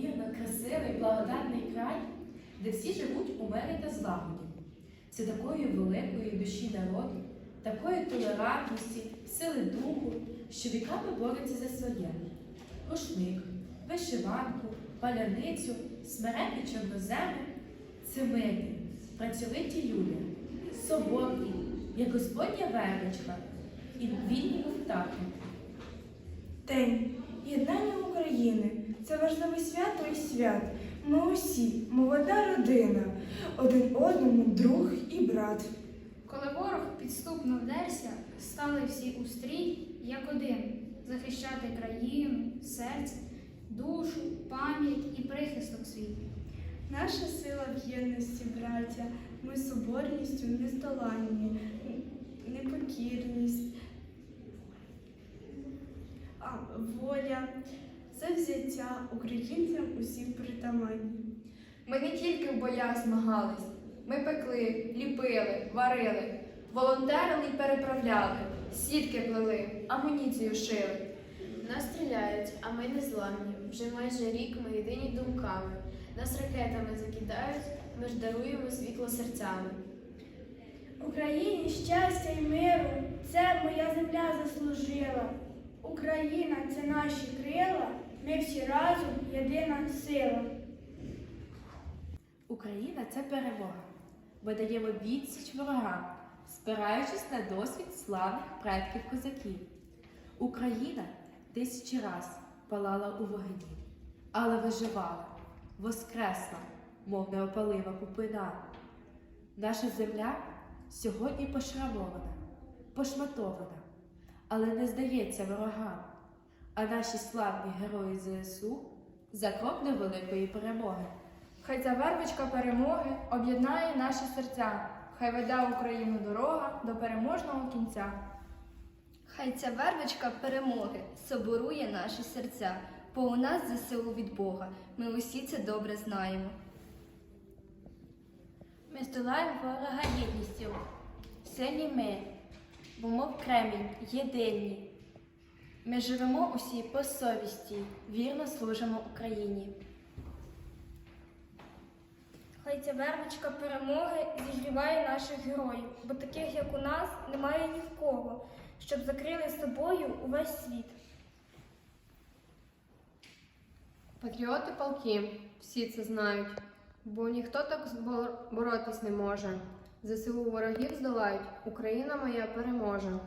неймовірно красивий, благодатний край, де всі живуть у мирі та злагоді. Це такої великої душі народу, такої толерантності, сили духу, що віками бореться за своє рушник, вишиванку, паляницю, смиренні чорноземи це мирні, працьовиті люди, соборні, як Господня веречка і вільні птахи. День єднання України це важливе свято і свят. Ми усі молода родина, один одному друг і брат. Коли ворог підступно вдерся, стали всі у стрій, як один, захищати країну, серце, душу, пам'ять і прихисток свій. Наша сила в єдності, браття, ми соборністю нездоланні, непокірність, а воля, це взяття українцям усім притаманні. Ми не тільки в боях змагались, ми пекли, ліпили, варили, волонтерили й переправляли, сітки плели, амуніцію шили. Нас стріляють, а ми не зламні. Вже майже рік ми єдині думками. Нас ракетами закидають, ми ж даруємо світло серцями. Україні щастя й миру, це моя земля заслужила. Україна це наші крила, ми всі разом єдина сила. Україна це перемога. Ми даємо відсіч ворогам, спираючись на досвід славних предків козаків. Україна тисячі раз палала у вогні, але виживала, воскресла, мов неопалива купина. Наша земля сьогодні пошрамована, пошматована, але не здається ворогам. А наші славні герої ЗСУ за крок до великої перемоги. Хай ця вербочка перемоги об'єднає наші серця, хай веде Україну дорога до переможного кінця. Хай ця вервочка перемоги соборує наші серця, бо у нас ЗСУ від Бога. Ми усі це добре знаємо. Ми здолаємо ворога єдністю. Сильні ми, бо мов кремінь, єдині. Ми живемо усі по совісті, вірно служимо Україні. Хай ця вервочка перемоги зігріває наших героїв, бо таких, як у нас, немає ні в кого, щоб закрили собою увесь світ. Патріоти полки, всі це знають, бо ніхто так боротись не може. ЗСУ ворогів здолають, Україна моя переможе.